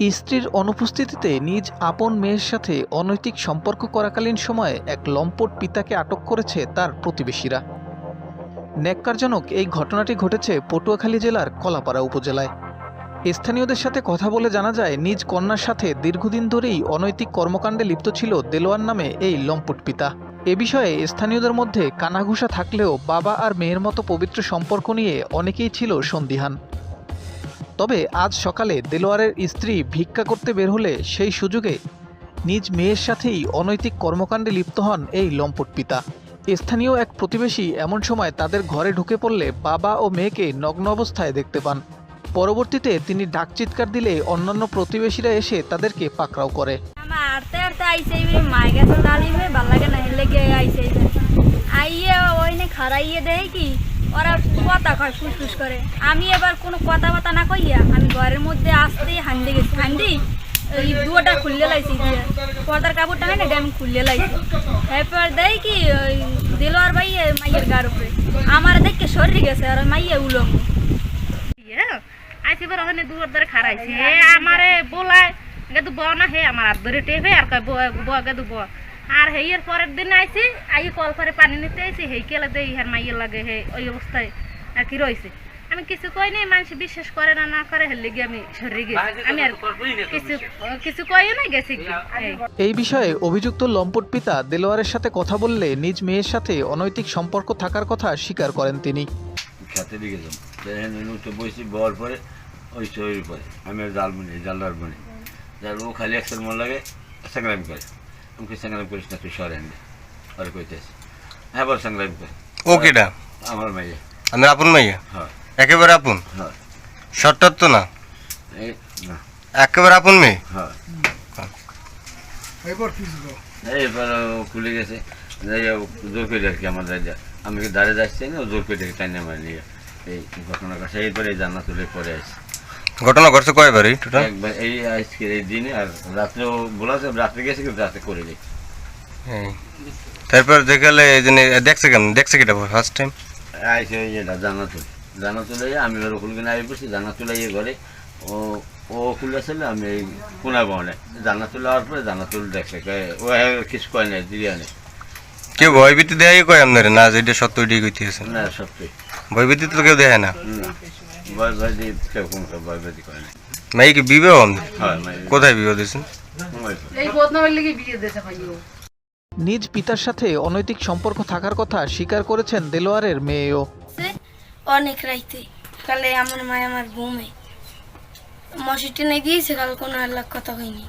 স্ত্রীর অনুপস্থিতিতে নিজ আপন মেয়ের সাথে অনৈতিক সম্পর্ক করাকালীন সময়ে এক লম্পট পিতাকে আটক করেছে তার প্রতিবেশীরা। ন্যাক্কারজনক এই ঘটনাটি ঘটেছে পটুয়াখালী জেলার কলাপাড়া উপজেলায়। স্থানীয়দের সাথে কথা বলে জানা যায়, নিজ কন্যার সাথে দীর্ঘদিন ধরেই অনৈতিক কর্মকাণ্ডে লিপ্ত ছিল দেলোয়ার নামে এই লম্পট পিতা। এ বিষয়ে স্থানীয়দের মধ্যে কানাঘুষা থাকলেও বাবা আর মেয়ের মতো পবিত্র সম্পর্ক নিয়ে অনেকেই ছিল সন্দিহান। তবে আজ সকালে দেলোয়ারের স্ত্রী ভিক্ষা করতে বের হলে সেই সুযোগে নিজ মেয়ের সাথেই অনৈতিক কর্মকাণ্ডে লিপ্ত হন এই লম্পট পিতা। স্থানীয় এক প্রতিবেশী এমন সময় তাদের ঘরে ঢুকে পড়লে বাবা ও মেয়েকে নগ্ন অবস্থায় দেখতে পান। পরবর্তীতে তিনি ডাক চিৎকার দিলে অন্যান্য প্রতিবেশীরা এসে তাদেরকে পাকড়াও করে। আমার আড়তে আড়তে আইসে ইবে মাই গেছে দাঁড়িয়ে ভালো লাগে না হেলে গিয়ে আইসে ইবে আইয়ে খারাইয়ে দেয় কি? ওরা কথা কয়, ফুসফুস করে। আমি এবার কোনো কথা বাতা না কইয়া আমি ঘরের মধ্যে আসতে হান্ডি গেছি। হান্ডি এই দুয়াটা খুললে লাইছি পর্দার কাপড়টা হয় না আমি খুললে লাইছি। এরপর দেয় কি, ওই দিল আর ভাই মাইয়ের গার উপরে। আমার দেখে সরি গেছে আর মাইয়ে উলম ইয়ে আইসি বার ওখানে দুয়ার ধরে খারাইছে আমারে বলায় গেদু ব না হে, আমার হাত ধরে টেপে আর কয় ব গেদু ব আর হেইয়ের পরের দিন আইছি আই কল করে পানি নিতে আইছি হেই কেলে দেই ইহার মাইয়ের লাগে হে ওই অবস্থায় আর কি রয়েছে আমি কিছু কই নাই মানুষ বিশ্বাস করে না না করে হেলে গিয়ে আমি সরে গেছি। আমি আর কিছু কিছু কইও না গেছি এই। বিষয়ে অভিযুক্ত লম্পট পিতা দেলোয়ারের সাথে কথা বললে নিজ মেয়ের সাথে অনৈতিক সম্পর্ক থাকার কথা স্বীকার করেন তিনি। খেতে দিয়ে গেলাম সেখানে উঠে বসি বওয়ার পরে ওই চৈর পরে। আমি জাল বুনি জালদার বুনি যার ও খালি একশোর মন লাগে সংগ্রাম করে। আমাকে সংগ্রাম করিস না তুই সরেন আর কইতেছি হ্যাঁ বল সংগ্রাম করে ও কেডা আমার মাইয়া আমি আপন মাইয়া হয় একেবারে আপন হয় তো না এই না একেবারে আপন মেয়ে হয় এইবার খুলে গেছে জোর করে আর কি আমার দাদা আমি কি দাঁড়িয়ে যাচ্ছি না জোর করে টাইনে মারি নিয়ে এই ঘটনা কাছে এইবারে জানা তুলে পরে আসি ঘটনা ঘটছে কয়বারই টোটাল একবার এই আজকের এই দিনে আর রাত্রেও বলেছে রাত্রে গেছে কিন্তু রাতে করে দিই তারপর দেখালে এই যে দেখছে কেমন? দেখছে কেটা ফার্স্ট টাইম আইসে যেটা জানা তুলে জানা তুলে আমি ওর কিনে আই পড়ছি জানা তুলে ইয়ে ঘরে। ও ও খুলে আসলে আমি এই কোনা বনে। জানা তুলে হওয়ার পরে জানা তুলে দেখছে কয়, ও কিছু কয় নাই দিয়ে আনে কেউ ভয়ভীতি দেয় কয় আপনারে? না যেটা সত্য ওইটাই কইতেছে না সত্যি। ভয়ভীতি তো কেউ দেয় না। করে না মাই কি বিবাহ? হয় কোথায় বিবাহ দিয়েছেন? নিজ পিতার সাথে অনৈতিক সম্পর্ক থাকার কথা স্বীকার করেছেন দেলোয়ারের মেয়েও। অনেক রাইতে। কালে আমার মায় আমার ঘুমে মশি টেনে দিয়েছে কাল কোনো আল্লাহ কথা হয়নি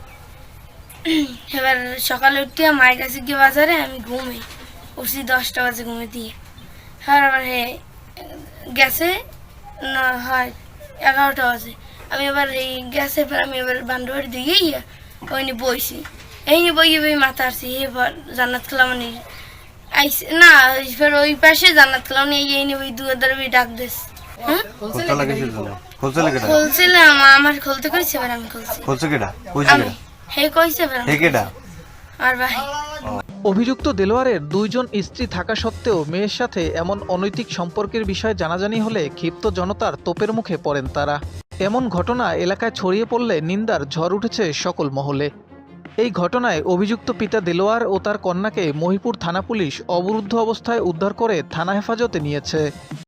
এবার সকালে উঠতে মায়ের কাছে গিয়ে বাজারে আমি ঘুমে। উঠছি দশটা বাজে ঘুমে দিয়ে। আর আবার হে গেছে না হয়। এগারোটা বাজে। আমি এবার এই গ্যাসে এবার আমি এবার বান্ধবের দিকে ইয়া ওইনি বইছি। এই নিয়ে বই বই মাথা আসছি এবার জান্নাত কালামানি আইসে না এবার ওই পাশে জান্নাত কালামানি এই নিয়ে ওই দুয়ার দ্বারা ডাক দিস হ্যাঁ? খুলছিলাম আমার খুলতে কইছে এবার আমি খুলছি। খুলছে আমি হে কইছে এবার হে কেটা অভিযুক্ত দেলোয়ারের দুইজন স্ত্রী থাকা সত্ত্বেও মেয়ের সাথে এমন অনৈতিক সম্পর্কের বিষয়ে জানাজানি হলে ক্ষিপ্ত জনতার তোপের মুখে পড়েন তারা। এমন ঘটনা এলাকায় ছড়িয়ে পড়লে নিন্দার ঝড় উঠেছে সকল মহলে। এই ঘটনায় অভিযুক্ত পিতা দেলোয়ার ও তার কন্যাকে মহিপুর থানা পুলিশ অবরুদ্ধ অবস্থায় উদ্ধার করে থানা হেফাজতে নিয়েছে।